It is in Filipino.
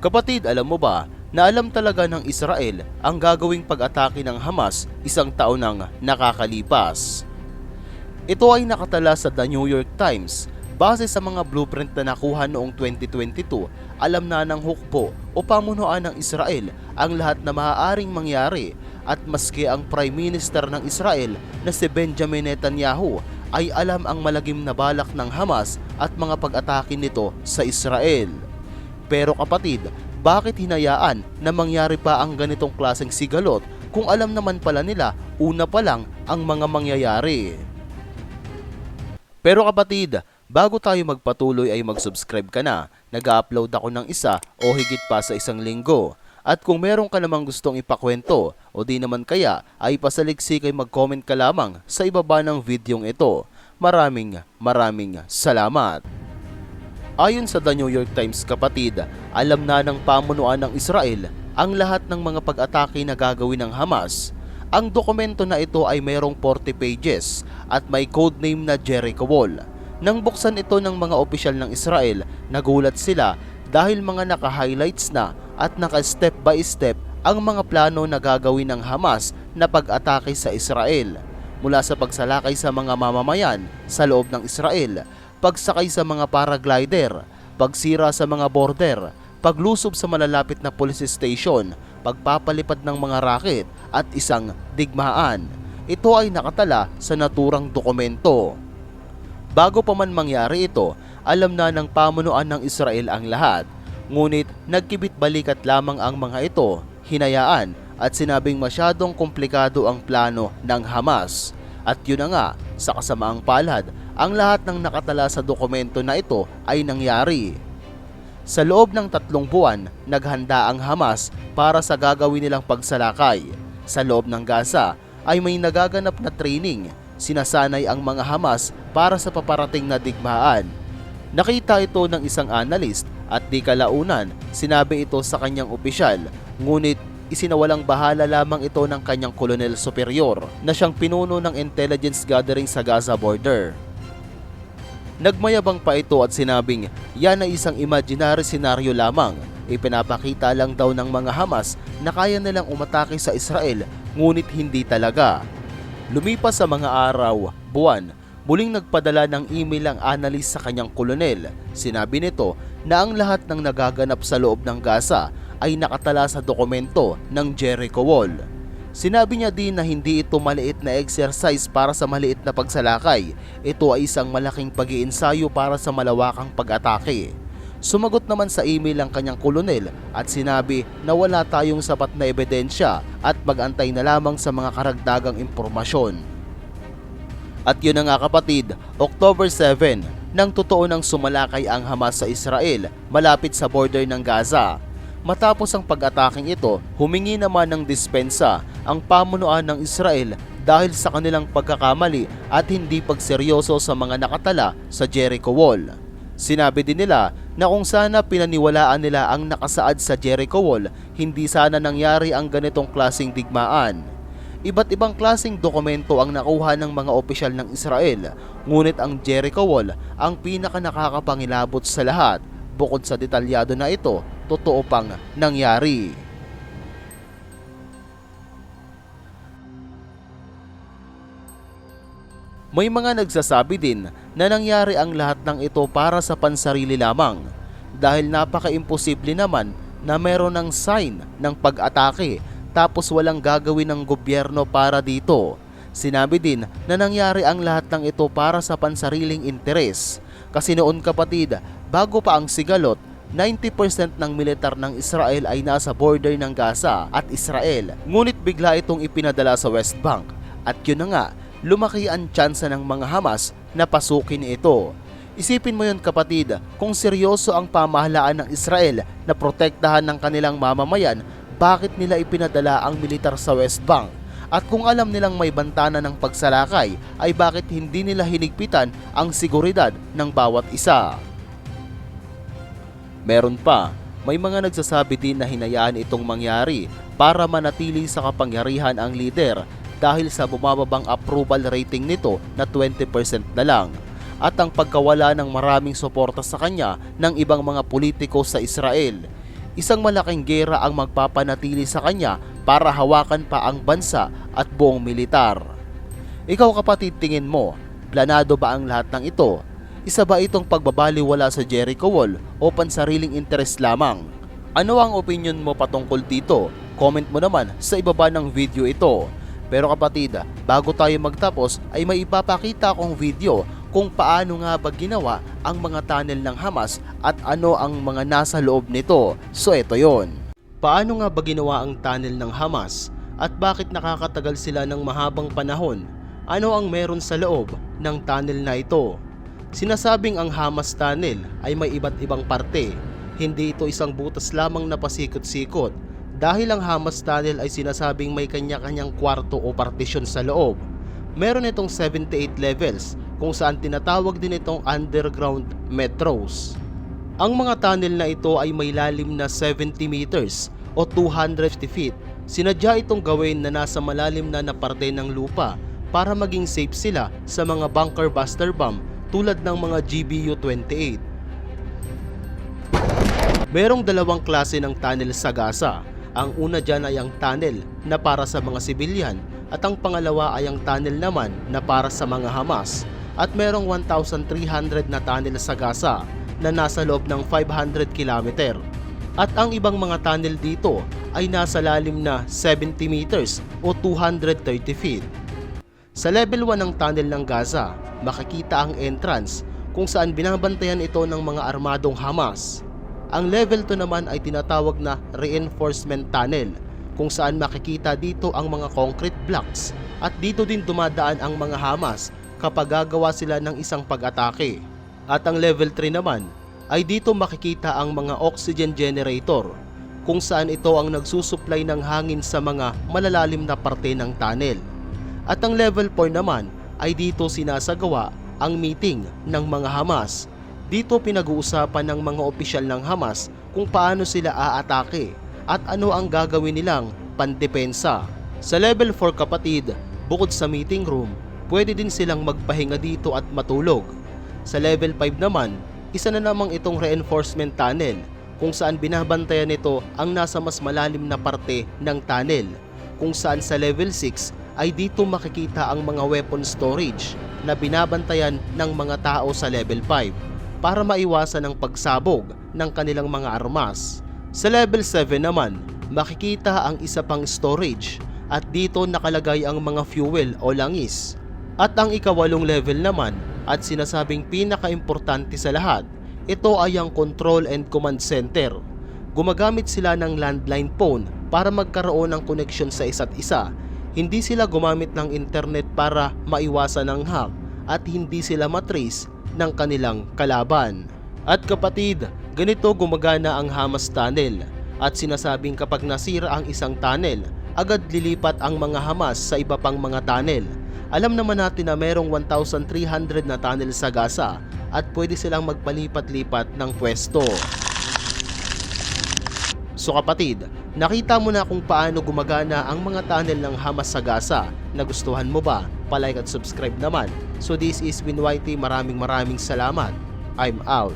Kapatid, alam mo ba na alam talaga ng Israel ang gagawing pag-atake ng Hamas isang taon nang nakakalipas? Ito ay nakatala sa The New York Times base sa mga blueprint na nakuha noong 2022, alam na ng hukbo o pamunuan ng Israel ang lahat na maaaring mangyari at maski ang Prime Minister ng Israel na si Benjamin Netanyahu ay alam ang malagim na balak ng Hamas at mga pag-atake nito sa Israel. Pero kapatid, bakit hinayaan na mangyari pa ang ganitong klaseng sigalot kung alam naman pala nila una pa lang ang mga mangyayari? Pero kapatid, bago tayo magpatuloy ay mag-subscribe ka na. Nag-upload ako ng isa o higit pa sa isang linggo. At kung meron ka namang gustong ipakwento o di naman kaya ay pasaliksik ay mag-comment ka lamang sa ibaba ng videong ito. Maraming maraming salamat. Ayon sa The New York Times kapatid, alam na ng pamunuan ng Israel ang lahat ng mga pag-atake na gagawin ng Hamas. Ang dokumento na ito ay mayroong 40 pages at may codename na Jericho Wall. Nang buksan ito ng mga opisyal ng Israel, nagulat sila dahil mga naka-highlights na at naka-step by step ang mga plano na gagawin ng Hamas na pag-atake sa Israel. Mula sa pagsalakay sa mga mamamayan sa loob ng Israel, pagsakay sa mga paraglider, pagsira sa mga border, paglusob sa malalapit na police station, pagpapalipad ng mga raket at isang digmaan. Ito ay nakatala sa naturang dokumento. Bago pa man mangyari ito, alam na ng pamunuan ng Israel ang lahat. Ngunit nagkibit balikat lamang ang mga ito, hinayaan at sinabing masyadong komplikado ang plano ng Hamas. At yun na nga, sa kasamaang palad, ang lahat ng nakatala sa dokumento na ito ay nangyari. Sa loob ng tatlong buwan, naghanda ang Hamas para sa gagawin nilang pagsalakay. Sa loob ng Gaza ay may nagaganap na training. Sinasanay ang mga Hamas para sa paparating na digmaan. Nakita ito ng isang analyst at di kalaunan sinabi ito sa kanyang opisyal ngunit isinawalang bahala lamang ito ng kanyang kolonel superior na siyang pinuno ng intelligence gathering sa Gaza border. Nagmayabang pa ito at sinabing yan ay isang imaginary senaryo lamang. Ipinapakita lang daw ng mga Hamas na kaya nilang umatake sa Israel ngunit hindi talaga. Lumipas sa mga araw, buwan, muling nagpadala ng email ang analyst sa kanyang kolonel. Sinabi nito na ang lahat ng nagaganap sa loob ng Gaza ay nakatala sa dokumento ng Jericho Wall. Sinabi niya din na hindi ito maliit na exercise para sa maliit na pagsalakay. Ito ay isang malaking pag-iensayo para sa malawakang pag-atake. Sumagot naman sa email ang kanyang kolonel at sinabi na wala tayong sapat na ebidensya at mag-antay na lamang sa mga karagdagang impormasyon. At yun na nga kapatid, October 7, nang totoo nang sumalakay ang Hamas sa Israel malapit sa border ng Gaza. Matapos ang pag-ataking ito, humingi naman ng dispensa ang pamunuan ng Israel dahil sa kanilang pagkakamali at hindi pagseryoso sa mga nakatala sa Jericho Wall. Sinabi din nila na kung sana pinaniwalaan nila ang nakasaad sa Jericho Wall, hindi sana nangyari ang ganitong klasing digmaan. Iba't ibang klasing dokumento ang nakuha ng mga opisyal ng Israel, ngunit ang Jericho Wall ang pinaka nakakapangilabot sa lahat. Bukod sa detalyado na ito, totoo pang nangyari. May mga nagsasabi din na nangyari ang lahat ng ito para sa pansarili lamang dahil napaka-imposible naman na meron ng sign ng pag-atake tapos walang gagawin ng gobyerno para dito. Sinabi din na nangyari ang lahat ng ito para sa pansariling interes. Kasi noon kapatid, bago pa ang sigalot, 90% ng militar ng Israel ay nasa border ng Gaza at Israel. Ngunit bigla itong ipinadala sa West Bank. At yun na nga, lumaki ang tsansa ng mga Hamas na pasukin ito. Isipin mo yun kapatid, kung seryoso ang pamahalaan ng Israel na protektahan ng kanilang mamamayan, bakit nila ipinadala ang militar sa West Bank? At kung alam nilang may bantana ng pagsalakay, ay bakit hindi nila hinigpitan ang seguridad ng bawat isa? Meron pa, may mga nagsasabi din na hinayaan itong mangyari para manatili sa kapangyarihan ang leader dahil sa bumababang approval rating nito na 20% na lang at ang pagkawala ng maraming suporta sa kanya ng ibang mga politiko sa Israel. isang malaking gera ang magpapanatili sa kanya para hawakan pa ang bansa at buong militar. Ikaw kapatid tingin mo, planado ba ang lahat ng ito? Isa ba itong pagbabaliwala sa Jericho Wall o pansariling interes lamang? Ano ang opinion mo patungkol dito? Comment mo naman sa ibaba ng video ito. Pero kapatid, bago tayo magtapos ay may ipapakita akong video kung paano nga ba ginawa ang mga tunnel ng Hamas at ano ang mga nasa loob nito. So ito yon. Paano nga ba ginawa ang tunnel ng Hamas at bakit nakakatagal sila ng mahabang panahon? Ano ang meron sa loob ng tunnel na ito? Sinasabing ang Hamas Tunnel ay may iba't ibang parte. Hindi ito isang butas lamang na pasikot-sikot dahil ang Hamas Tunnel ay sinasabing may kanya-kanyang kwarto o partisyon sa loob. Meron itong 78 levels kung saan tinatawag din itong underground metros. Ang mga tunnel na ito ay may lalim na 70 meters o 250 feet. Sinadya itong gawin na nasa malalim na na parte ng lupa para maging safe sila sa mga bunker buster bomb tulad ng mga GBU-28. Merong dalawang klase ng tunnel sa Gaza. Ang una dyan ay ang tunnel na para sa mga sibilyan at ang pangalawa ay ang tunnel naman na para sa mga Hamas. At merong 1,300 na tunnel sa Gaza na nasa loob ng 500 kilometer. At ang ibang mga tunnel dito ay nasa lalim na 70 meters o 230 feet. Sa level 1 ng tunnel ng Gaza, makikita ang entrance kung saan binabantayan ito ng mga armadong Hamas. Ang level 2 naman ay tinatawag na reinforcement tunnel kung saan makikita dito ang mga concrete blocks at dito din dumadaan ang mga Hamas kapag gagawa sila ng isang pag-atake. At ang level 3 naman ay dito makikita ang mga oxygen generator kung saan ito ang nagsusupply ng hangin sa mga malalalim na parte ng tunnel. At ang level 4 naman ay dito sinasagawa ang meeting ng mga Hamas. Dito pinag-uusapan ng mga opisyal ng Hamas kung paano sila aatake at ano ang gagawin nilang pandepensa. Sa level 4 kapatid, bukod sa meeting room, pwede din silang magpahinga dito at matulog. Sa level 5 naman, isa na namang itong reinforcement tunnel kung saan binabantayan nito ang nasa mas malalim na parte ng tunnel kung saan sa level 6 ay dito makikita ang mga weapon storage na binabantayan ng mga tao sa level 5 para maiwasan ang pagsabog ng kanilang mga armas. Sa level 7 naman, makikita ang isa pang storage at dito nakalagay ang mga fuel o langis. At ang ikawalong level naman at sinasabing pinaka-importante sa lahat, ito ay ang control and command center. Gumagamit sila ng landline phone para magkaroon ng connection sa isa't isa. Hindi sila gumamit ng internet para maiwasan ang hack at hindi sila matrace ng kanilang kalaban. At kapatid, ganito gumagana ang Hamas Tunnel at sinasabing kapag nasira ang isang tunnel, agad lilipat ang mga Hamas sa iba pang mga tunnel. Alam naman natin na merong 1,300 na tunnel sa Gaza at pwede silang magpalipat-lipat ng pwesto. So kapatid, nakita mo na kung paano gumagana ang mga tunnel ng Hamas sa Gaza. Nagustuhan mo ba? Palike at subscribe naman. So this is Winwhitey, maraming maraming salamat. I'm out.